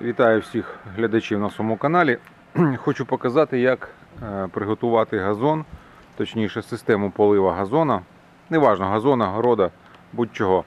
Вітаю всіх глядачів на своєму каналі. Хочу показати, як е, приготувати газон, точніше систему полива газона, неважно, газона, города, будь-чого,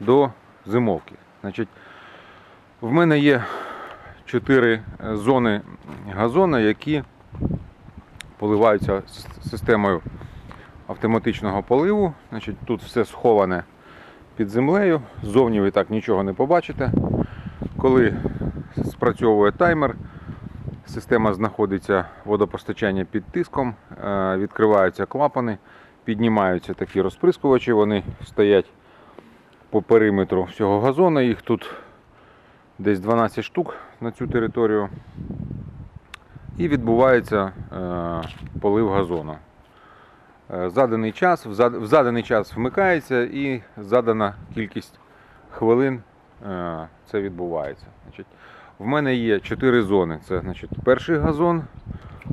до зимовки. Значить, в мене є чотири е, зони газона, які поливаються системою автоматичного поливу. Значить, тут все сховане під землею. Ззовні ви так нічого не побачите. Коли спрацьовує таймер, система знаходиться водопостачання під тиском, е, відкриваються клапани, піднімаються такі розприскувачі, вони стоять по периметру всього газону. Їх тут десь 12 штук на цю територію. І відбувається е, полив газону. Е, Заданий час, в заданий час вмикається і задана кількість хвилин це відбувається. В мене є чотири зони. Це значить, перший газон,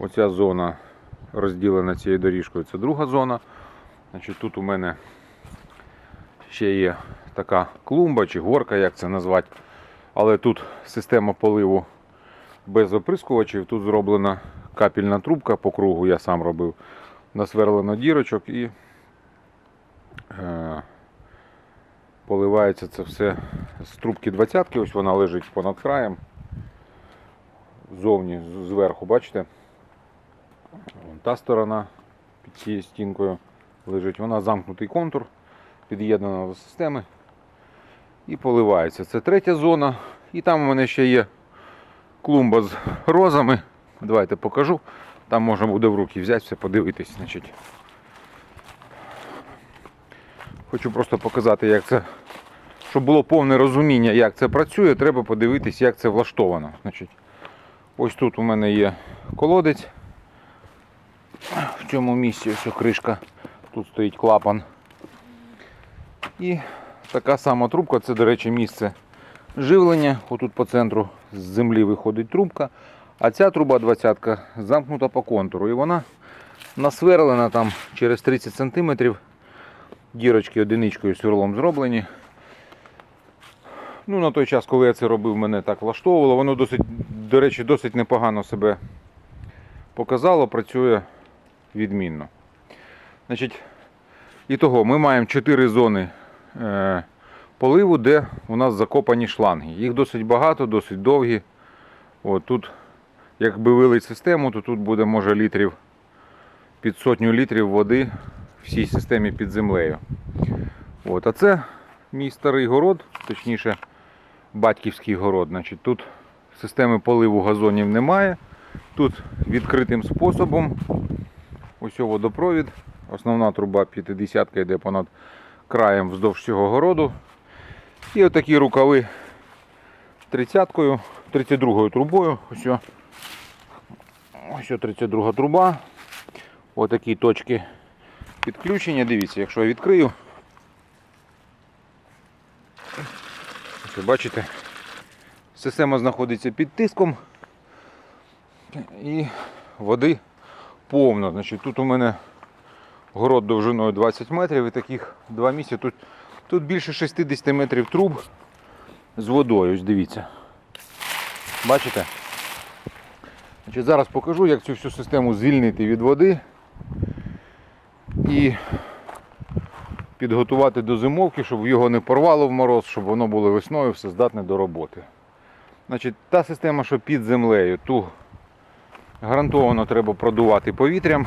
оця зона розділена цією доріжкою, це друга зона. Значить, тут у мене ще є така клумба чи горка, як це назвати. Але тут система поливу без оприскувачів. Тут зроблена капельна трубка по кругу, я сам робив. Насверлено дірочок і е, поливається це все з трубки 20 ось вона лежить понад краєм. Зовні зверху, бачите? Вон та сторона під цією стінкою лежить. Вона замкнутий контур, під'єднана до системи і поливається. Це третя зона. І там у мене ще є клумба з розами. Давайте покажу. Там можна буде в руки взяти, все подивитись. Значить. Хочу просто показати, як це, щоб було повне розуміння, як це працює, треба подивитись, як це влаштовано. Значить, ось тут у мене є колодець. В цьому місці ось кришка. Тут стоїть клапан. І така сама трубка, це, до речі, місце живлення. Отут по центру з землі виходить трубка. А ця труба 20 замкнута по контуру. І вона насверлена там через 30 см. Дірочки одиничкою сверлом зроблені. Ну, на той час, коли я це робив, мене так влаштовувало. Воно досить, до речі, досить непогано себе показало, працює відмінно. Значить, і того, ми маємо 4 зони е, поливу, де у нас закопані шланги. Їх досить багато, досить довгі. От тут, якби вилить систему, то тут буде може літрів під сотню літрів води в цій системі під землею. От, а це мій старий город, точніше, батьківський город. Значить, тут системи поливу газонів немає. Тут відкритим способом. Ось водопровід. Основна труба 50 йде понад краєм вздовж всього городу. І отакі рукави 30-кою, 32 трубою. Ось, ось 32 труба. Отакі точки підключення. Дивіться, якщо я відкрию. Ви бачите, система знаходиться під тиском і води повно. Значить, тут у мене город довжиною 20 метрів і таких два місця. Тут, тут більше 60 метрів труб з водою. Ось дивіться. Бачите? Значить, зараз покажу, як цю всю систему звільнити від води і підготувати до зимовки, щоб його не порвало в мороз, щоб воно було весною все здатне до роботи. Значить, та система, що під землею, ту гарантовано треба продувати повітрям.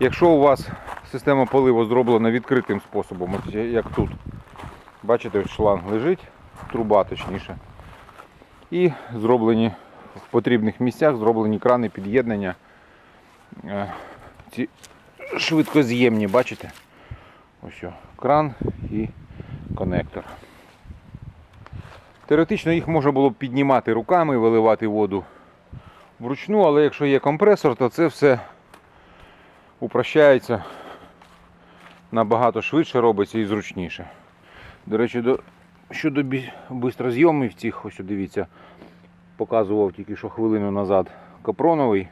Якщо у вас система поливу зроблена відкритим способом, як тут, бачите, шланг лежить, труба точніше. І зроблені в потрібних місцях зроблені крани під'єднання. Е, Ці швидкоз'ємні, бачите? Ось кран і конектор. Теоретично їх можна було б піднімати руками, виливати воду вручну, але якщо є компресор, то це все упрощається набагато швидше робиться і зручніше. До речі, до, щодо бі- бистрозйомів цих, ось дивіться, показував тільки що хвилину назад капроновий.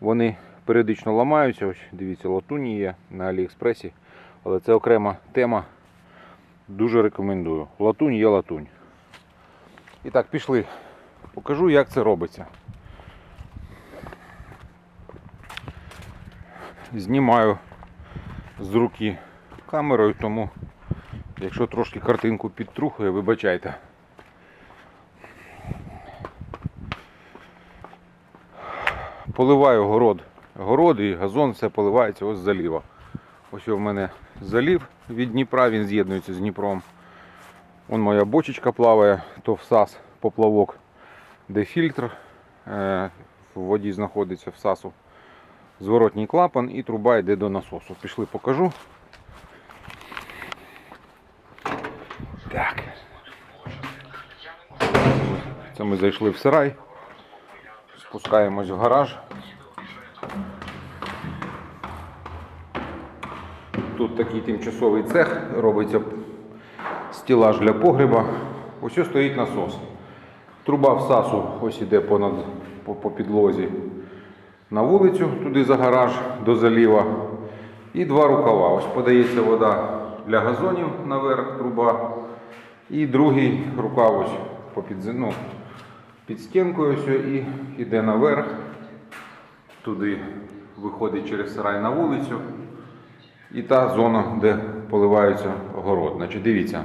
Вони періодично ламаються. Ось дивіться, латуні є на Аліекспресі. Але це окрема тема. Дуже рекомендую. Латунь є латунь. І так, пішли. Покажу, як це робиться. Знімаю з руки камерою, тому якщо трошки картинку підтрухує, вибачайте. Поливаю город. Город і газон все поливається ось заліва. Ось у мене залів від Дніпра, він з'єднується з Дніпром. Вон моя бочечка плаває, то всас, поплавок, де фільтр е, в воді знаходиться всасу. Зворотній клапан і труба йде до насосу. Пішли покажу. Так. Це ми зайшли в сарай. Спускаємось в гараж. Тут такий тимчасовий цех, робиться стілаж для погреба. Ось стоїть насос. Труба всасу ось іде понад, по, по підлозі на вулицю, туди за гараж до заліва. І два рукава. Ось подається вода для газонів наверх труба. І другий рукав ось по під, ну, під стінкою ось і йде наверх. Туди виходить через сарай на вулицю. І та зона, де поливається город. Значить, дивіться.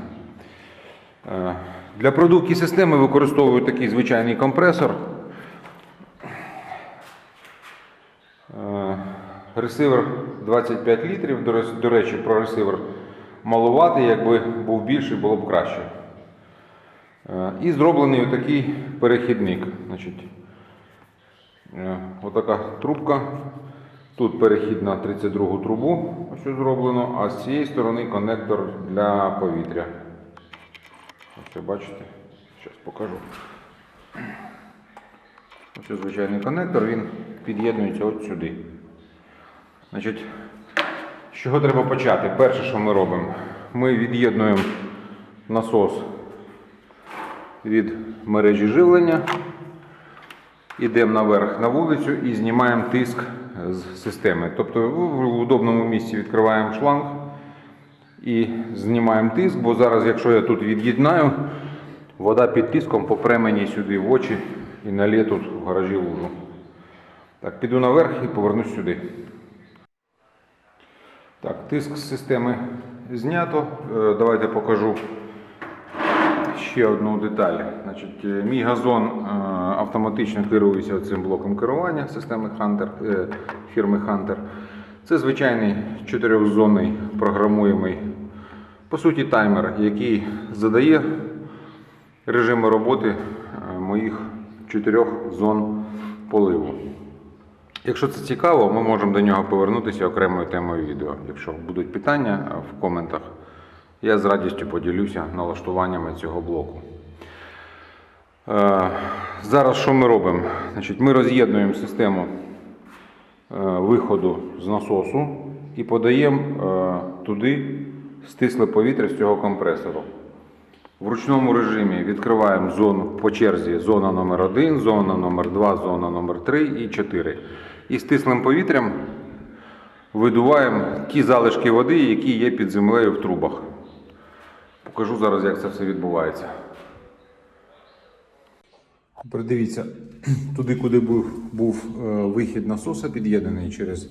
Е, Для продувки системи використовую такий звичайний компресор. Е, Ресивер 25 літрів. До речі, про ресивер малуватий, якби був більший, було б краще. Е, І зроблений отакий перехідник. Значить, отака трубка. Тут перехід на 32 трубу, що зроблено, а з цієї сторони коннектор для повітря. Ось бачите, зараз покажу. Ось звичайний коннектор, він під'єднується от сюди. Значить, з чого треба почати? Перше, що ми робимо, ми від'єднуємо насос від мережі живлення. Йдемо наверх на вулицю і знімаємо тиск з системи. Тобто в удобному місці відкриваємо шланг і знімаємо тиск, бо зараз, якщо я тут від'єднаю, вода під тиском попре мені сюди в очі і налє тут в гаражі лужу. Так, піду наверх і повернусь сюди. Так, тиск з системи знято. Е, Давайте покажу ще одну деталь. Значить, е, мій газон е, автоматично керується цим блоком керування системи Hunter, е, фірми Hunter. Це звичайний чотирьохзонний програмуємий, по суті, таймер, який задає режими роботи моїх чотирьох зон поливу. Якщо це цікаво, ми можемо до нього повернутися окремою темою відео. Якщо будуть питання в коментах, я з радістю поділюся налаштуваннями цього блоку. Е, Зараз що ми робимо? Значить, ми роз'єднуємо систему е, виходу з насосу і подаємо е, туди стисле повітря з цього компресору. В ручному режимі відкриваємо зону по черзі зона номер 1 зона номер 2 зона номер 3 і 4. І стислим повітрям видуваємо ті залишки води, які є під землею в трубах. Покажу зараз, як це все відбувається. Придивіться, туди, куди був, був е, вихід насоса, під'єднаний через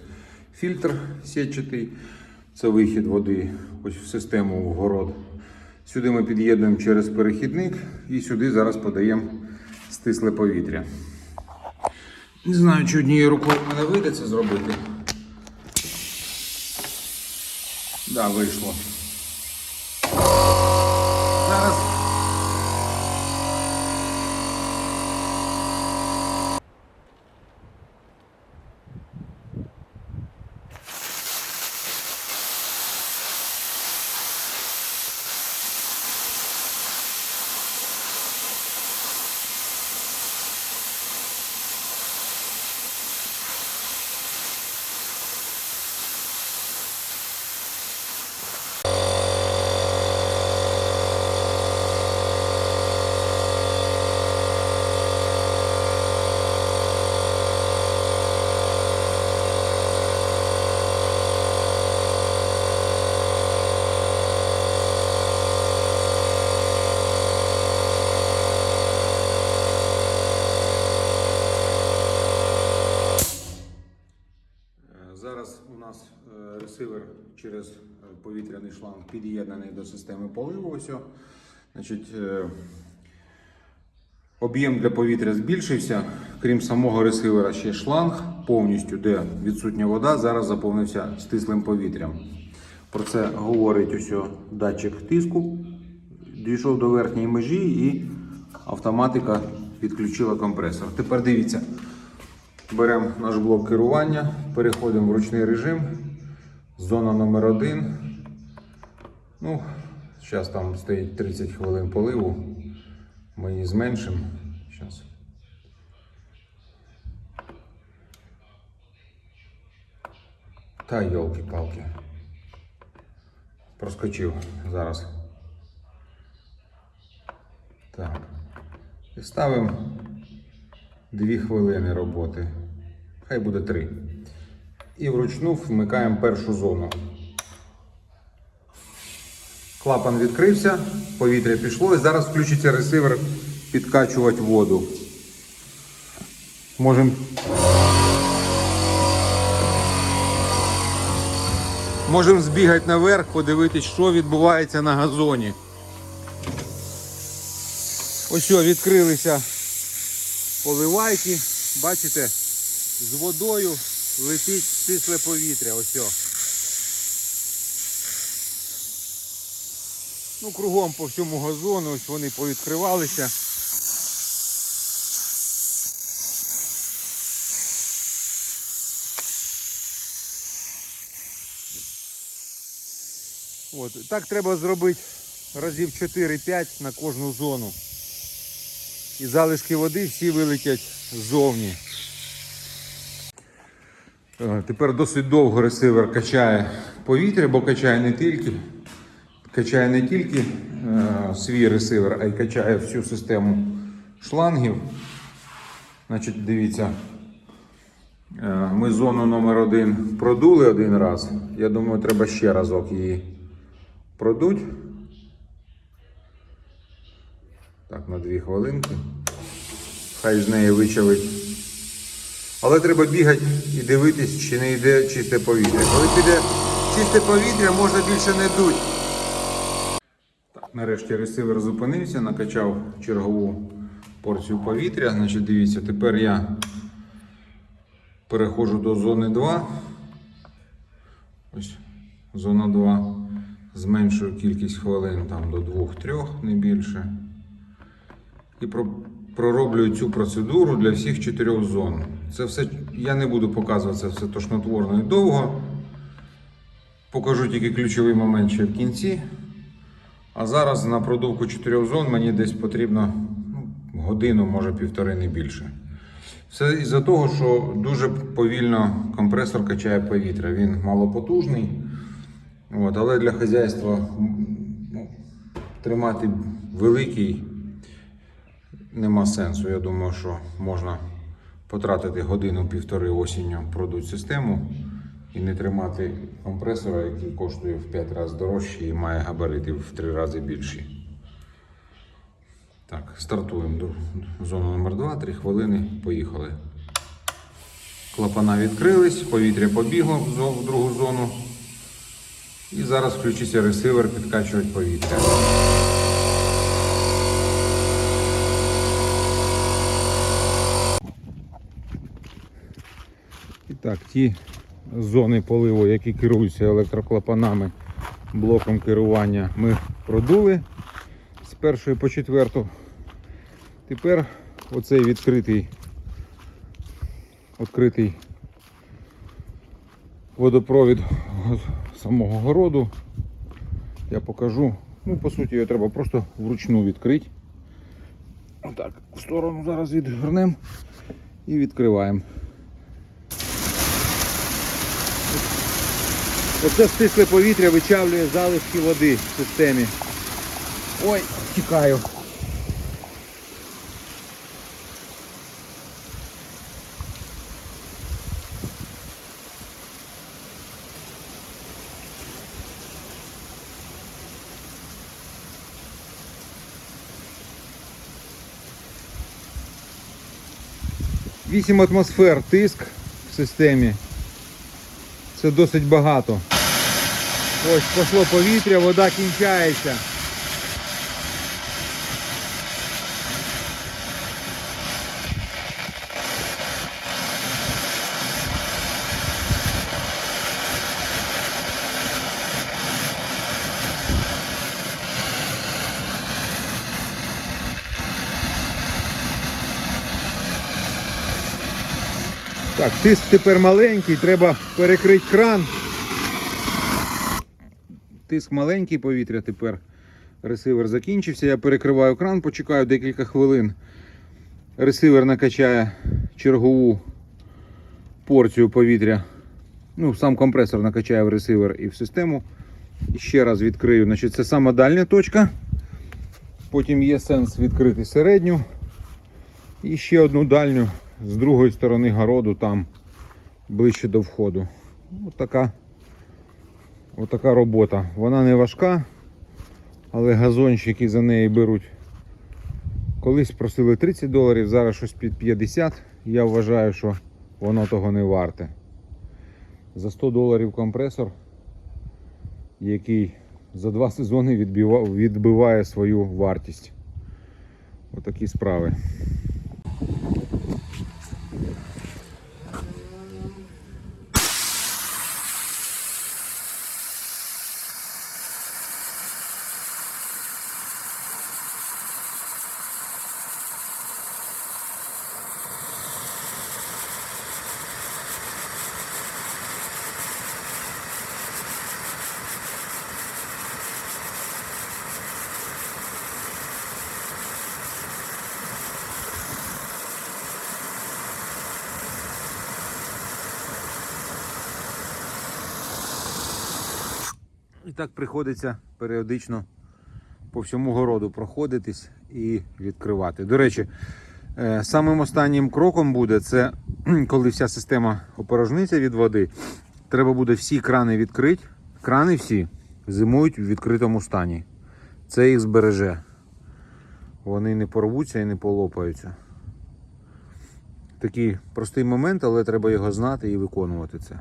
фільтр сітчатий. Це вихід води ось в систему в город. Сюди ми під'єднуємо через перехідник і сюди зараз подаємо стисле повітря. Не знаю, чи однією рукою мене вийде це зробити. Так, да, вийшло. Ресивер через е, повітряний шланг під'єднаний до системи поливу. Ось. Значить, е, об'єм для повітря збільшився. Крім самого ресивера, ще шланг повністю, де відсутня вода, зараз заповнився стислим повітрям. Про це говорить ось датчик тиску. Дійшов до верхньої межі і автоматика підключила компресор. Тепер дивіться. Беремо наш блок керування, переходимо в ручний режим. Зона номер один. Ну, зараз там стоїть 30 хвилин поливу. Ми її зменшимо. Зараз. Та йолки-палки. Проскочив зараз. Так. І ставимо Дві хвилини роботи. Хай буде три. І вручну вмикаємо першу зону. Клапан відкрився, повітря пішло і зараз включиться ресивер підкачувати воду. Можемо. Можемо збігати наверх, подивитись, що відбувається на газоні. Ось відкрилися поливайки. Бачите, з водою летить стисле повітря. Ось. Ну, кругом по всьому газону, ось вони повідкривалися. От. Так треба зробити разів 4-5 на кожну зону. І залишки води всі вилетять ззовні. Е, Тепер досить довго ресивер качає повітря, бо качає не тільки, качає не тільки е, свій ресивер, а й качає всю систему шлангів. Значить, дивіться, е, ми зону номер один продули один раз. Я думаю, треба ще разок її продуть. Так, на дві хвилинки. Хай з неї вичавить. Але треба бігати і дивитись, чи не йде чисте повітря. Коли піде чисте повітря, можна більше не дуть. Так, нарешті ресивер зупинився, накачав чергову порцію повітря. Значить, дивіться, тепер я переходжу до зони 2. Ось зона 2. Зменшую кількість хвилин там, до 2-3, не більше і про- пророблюю цю процедуру для всіх чотирьох зон. Це все я не буду показувати це все тошнотворно і довго. Покажу тільки ключовий момент ще в кінці. А зараз на продувку чотирьох зон мені десь потрібно ну, годину, може півтори, не більше. Все із-за того, що дуже повільно компресор качає повітря. Він малопотужний. От, але для хазяйства ну, тримати великий нема сенсу. Я думаю, що можна потратити годину-півтори осінню продуть систему і не тримати компресора, який коштує в 5 разів дорожче і має габарити в 3 рази більші. Так, стартуємо до зону номер 2 3 хвилини. Поїхали. Клапана відкрились, повітря побігло в другу зону. І зараз включиться ресивер підкачувати повітря. Так, ті зони поливу, які керуються електроклапанами, блоком керування, ми продули з першої по четверту. Тепер оцей відкритий, відкритий водопровід самого городу. Я покажу. Ну, по суті, його треба просто вручну відкрити. Отак, в сторону зараз відгорнемо і відкриваємо. Оце стисле повітря вичавлює залишки води в системі. Ой, тікаю. Вісім атмосфер тиск в системі. Це досить багато. Ось пішло повітря, вода кінчається. Так, тиск тепер маленький, треба перекрити кран. Тиск маленький повітря тепер. Ресивер закінчився. Я перекриваю кран, почекаю декілька хвилин. Ресивер накачає чергову порцію повітря. Ну, сам компресор накачає в ресивер і в систему. І ще раз відкрию. Значить, це сама дальня точка. Потім є сенс відкрити середню. І ще одну дальню з другої сторони городу, там ближче до входу. Отака, отака робота. Вона не важка, але газонщики за неї беруть. Колись просили 30 доларів, зараз щось під 50. Я вважаю, що воно того не варте. За 100 доларів компресор, який за два сезони відбиває свою вартість. Отакі справи. І так приходиться періодично по всьому городу проходитись і відкривати. До речі, е, самим останнім кроком буде це, коли вся система опорожниться від води, треба буде всі крани відкрити. Крани всі зимують в відкритому стані. Це їх збереже. Вони не порвуться і не полопаються. Такий простий момент, але треба його знати і виконувати це.